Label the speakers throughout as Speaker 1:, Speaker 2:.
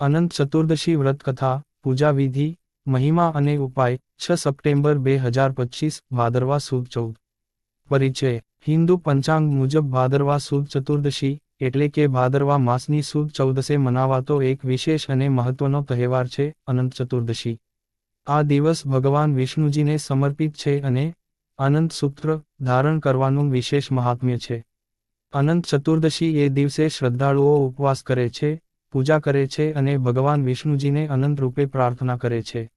Speaker 1: અનંત ચતુર્દશી વ્રત કથા, પૂજા વિધિ, મહિમા અને ઉપાય, છ સપ્ટેમ્બર બે હજાર પચીસ, ભાદરવા સુદ ચૌદ. પરિચય, હિન્દુ પંચાંગ મુજબ ભાદરવા સુદ ચતુર્દશી, એટલે કે ભાદરવા માસની સુદ ચૌદસે મનાવાતો એક વિશેષ અને મહત્વનો તહેવાર છે, અનંત ચતુર્દશી. આ દિવસ ભગવાન વિષ્ણુજીને સમર્પિત છે અને અનંત સૂત્ર ધારણ કરવાનું વિશેષ મહાત્મ્ય છે. અનંત ચતુર્દશી એ દિવસે શ્રદ્ધાળુઓ ઉપવાસ કરે છે પૂજા કરે છે અને ભગવાન વિષ્ણુજીને અનંત રૂપે પ્રાર્થના કરે છે.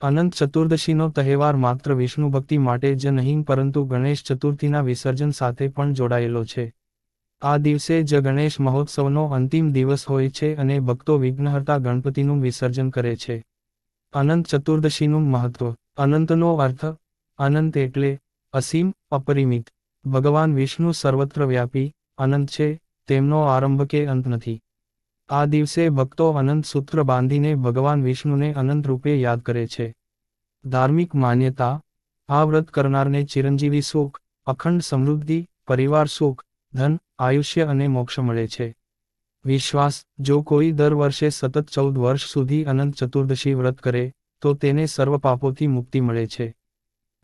Speaker 1: અનંત ચતુર્દશીનો તહેવાર માત્ર વિષ્ણુ ભક્તિ માટે જ નહીં, પરંતુ ગણેશ ચતુર્થીના વિસર્જન સાથે પણ જોડાયેલો છે. આ દિવસે જ ગણેશ મહોત્સવનો અંતિમ દિવસ હોય છે અને ભક્તો વિઘ્નહર્તા ગણપતિનું વિસર્જન કરે છે. અનંત ચતુર્દશીનું મહત્વ. અનંતનો અર્થ, અનંત એટલે અસીમ, અપરિમિત. ભગવાન વિષ્ણુ સર્વત્ર વ્યાપી, અનંત છે, તેમનો આરંભ કે અંત નથી. આ દિવસે ભક્તો અનંત સૂત્ર બાંધીને ભગવાન વિષ્ણુને અનંત રૂપે યાદ કરે છે. ધાર્મિક માન્યતા, આ વ્રત કરનારને ચિરંજીવી સુખ, અખંડ સમૃદ્ધિ, પરિવાર સુખ, ધન, આયુષ્ય અને મોક્ષ મળે છે. વિશ્વાસ, જો કોઈ દર વર્ષે સતત ચૌદ વર્ષ સુધી અનંત ચતુર્દશી વ્રત કરે, તો તેને સર્વ પાપોથી મુક્તિ મળે છે.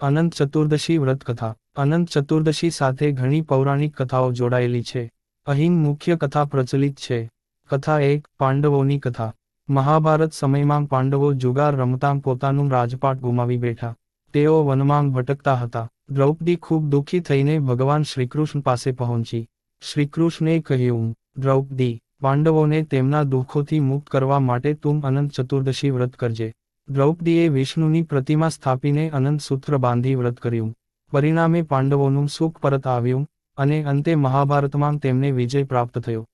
Speaker 1: અનંત ચતુર્દશી વ્રત કથા. અનંત ચતુર્દશી સાથે ઘણી પૌરાણિક કથાઓ જોડાયેલી છે. અહીં મુખ્ય કથા પ્રચલિત છે. કથા એક પાંડવોની કથા. મહાભારત સમયમાં પાંડવો જુગાર રમતાં પોતાનું રાજપાટ ગુમાવી બેઠા. તેઓ વનમાં ભટકતા હતા. દ્રૌપદી ખૂબ દુઃખી થઈને ભગવાન શ્રીકૃષ્ણ પાસે પહોંચી. શ્રીકૃષ્ણે કહ્યું, દ્રૌપદી, પાંડવોને તેમના દુઃખોથી મુક્ત કરવા માટે તું અનંત ચતુર્દશી વ્રત કરજે. દ્રૌપદીએ વિષ્ણુની પ્રતિમા સ્થાપીને અનંત સૂત્ર બાંધી વ્રત કર્યું. પરિણામે પાંડવોનું સુખ પરત આવ્યું અને અંતે મહાભારતમાં તેમને વિજય પ્રાપ્ત થયો.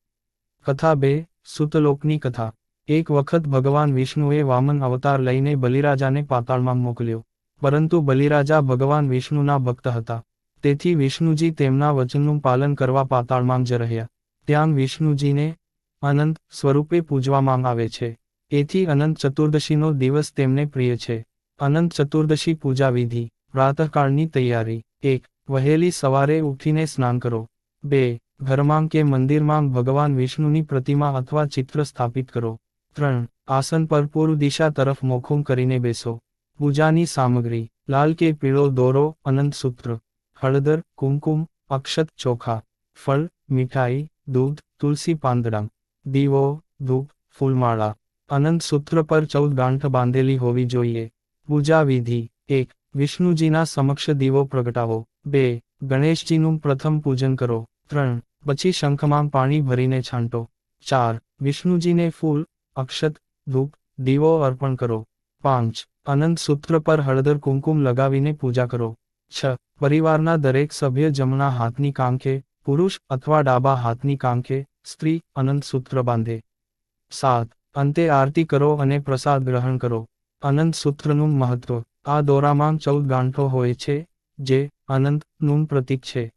Speaker 1: કથા બે, સુતલોકની કથા. એક વખત ભગવાન વિષ્ણુએ વામન અવતાર લઈને બલિરાજાને પાતાળમાં મોકલ્યો. પરંતુ બલિરાજા ભગવાન વિષ્ણુના ભક્ત હતા. તેથી વિષ્ણુજી તેમના વચનનું પાલન કરવા પાતાળમાં જ રહ્યા. ત્યાં વિષ્ણુજીને અનંત સ્વરૂપે પૂજવામાં આવે છે. એથી અનંત ચતુર્દશીનો દિવસ તેમને પ્રિય છે. અનંત ચતુર્દશી પૂજા વિધિ પ્રાતઃકાળની તૈયારી. એક, વહેલી સવારે ઉઠીને સ્નાન કરો. બે ઘરમાં કે મંદિરમાં ભગવાન વિષ્ણુની પ્રતિમા અથવા ચિત્ર સ્થાપિત કરો. ત્રણ, આસન પર પૂર્વ દિશા તરફ મોખું કરીને બેસો. પૂજાની સામગ્રી, લાલ કે પીળો દોરો, અનંત સૂત્ર. હળદર, કુમકુમ, અક્ષત ચોખા. ફળ, મીઠાઈ, દૂધ, તુલસી પાંદડા. દીવો, ધૂપ, ફૂલમાળા. અનંત સૂત્ર પર ચૌદ ગાંઠ બાંધેલી હોવી જોઈએ. પૂજા વિધિ, એક, વિષ્ણુજીના સમક્ષ દીવો પ્રગટાવો. બે, ગણેશજીનું પ્રથમ પૂજન કરો. ત્રણ પછી શંખમાં પાણી ભરીને છાંટો. ચાર, વિષ્ણુજીને ફૂલ, અક્ષત, ધૂપ, દીવો અર્પણ કરો. પાંચ, અનંત સૂત્ર પર હળદર કુમકુમ લગાવીને પૂજા કરો. છ, પરિવારના દરેક સભ્ય જમણા હાથની કાંખે, પુરુષ અથવા ડાબા હાથની કાંખે, સ્ત્રી, અનંત સૂત્ર બાંધે. સાત, અંતે આરતી કરો અને પ્રસાદ ગ્રહણ કરો. અનંત સૂત્રનું મહત્વ. આ દોરામાં ચૌદ ગાંઠો હોય છે, જે અનંતનું પ્રતીક છે.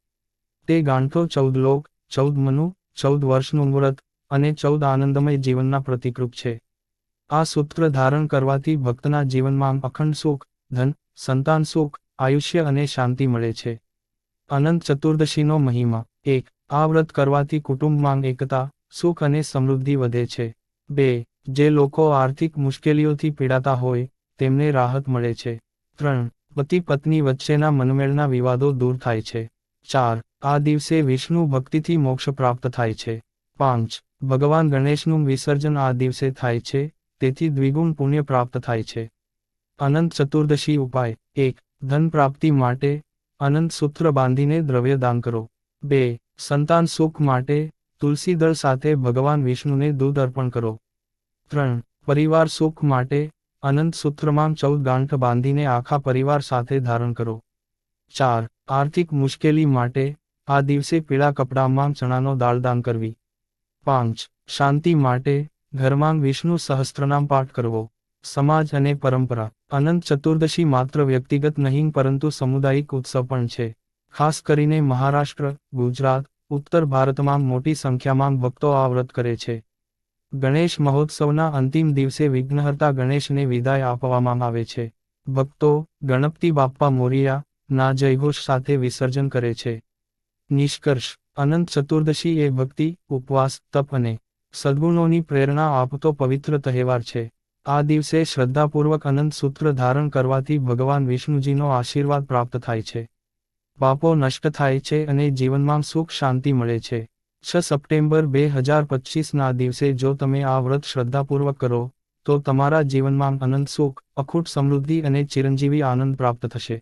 Speaker 1: તે ગાંઠો ચૌદ લોક ચૌદ મનુ, ચૌદ વર્ષનું વ્રત અને ચૌદ આનંદમય જીવનના પ્રતિકરૂપ છે. આ સૂત્ર ધારણ કરવાથી ભક્તના જીવનમાં અખંડ સુખ, ધન, સંતાન સુખ, આયુષ્ય અને શાંતિ મળે છે. અનંત ચતુર્દશીનો મહિમા. એક, આ વ્રત કરવાથી કુટુંબમાં એકતા, સુખ અને સમૃદ્ધિ વધે છે. બે, જે લોકો આર્થિક મુશ્કેલીઓથી પીડાતા હોય, તેમને રાહત મળે છે. ત્રણ પતિ પત્ની વચ્ચેના મનમેળના વિવાદો દૂર થાય છે. ચાર આ દિવસે વિષ્ણુ ભક્તિથી મોક્ષ પ્રાપ્ત થાય છે. પાંચ. ભગવાન ગણેશનું વિસર્જન આ દિવસે થાય છે, તેથી દ્વિગુણ પુણ્ય પ્રાપ્ત થાય છે. અનંત ચતુર્દશી ઉપાય. એક. ધન પ્રાપ્તિ માટે અનંત સૂત્ર બાંધીને દ્રવ્ય દાન કરો. બે. સંતાન સુખ માટે તુલસી દળ સાથે ભગવાન વિષ્ણુને દૂધ અર્પણ કરો. ત્રણ. પરિવાર સુખ માટે અનંત સૂત્રમાં ચૌદ ગાંઠ બાંધીને આખા પરિવાર સાથે ધારણ કરો. ચાર. આર્થિક મુશ્કેલી માટે આ દિવસે પીળા કપડામાં ચણાનો દાળદાન કરવી. પાંચ, શાંતિ માટે ઘરમાં વિષ્ણુ સહસ્ત્રનામ પાઠ કરવો. સમાજ અને પરંપરા. અનંત ચતુર્દશી માત્ર વ્યક્તિગત નહીં, પરંતુ સામુદાયિક ઉત્સવ પણ છે. ખાસ કરીને મહારાષ્ટ્ર, ગુજરાત, ઉત્તર ભારતમાં મોટી સંખ્યામાં ભક્તો આ વ્રત કરે છે. ગણેશ મહોત્સવના અંતિમ દિવસે વિઘ્નહર્તા ગણેશને વિદાય આપવામાં આવે છે. ભક્તો ગણપતિ બાપ્પા મોરિયા ના જયઘોષ સાથે વિસર્જન કરે છે. નિષ્કર્ષ, અનંત ચતુર્દશી એ ભક્તિ, ઉપવાસ, તપ અને સદ્ગુણોની પ્રેરણા આપતો પવિત્ર તહેવાર છે. આ દિવસે શ્રદ્ધાપૂર્વક અનંત સૂત્ર ધારણ કરવાથી ભગવાન વિષ્ણુજીનો આશીર્વાદ પ્રાપ્ત થાય છે. પાપો નષ્ટ થાય છે અને જીવનમાં સુખ શાંતિ મળે છે. છ સપ્ટેમ્બર બે હજાર પચીસના દિવસે જો તમે આ વ્રત શ્રદ્ધાપૂર્વક કરો, તો તમારા જીવનમાં અનંત સુખ, અખૂટ સમૃદ્ધિ અને ચિરંજીવી આનંદ પ્રાપ્ત થશે.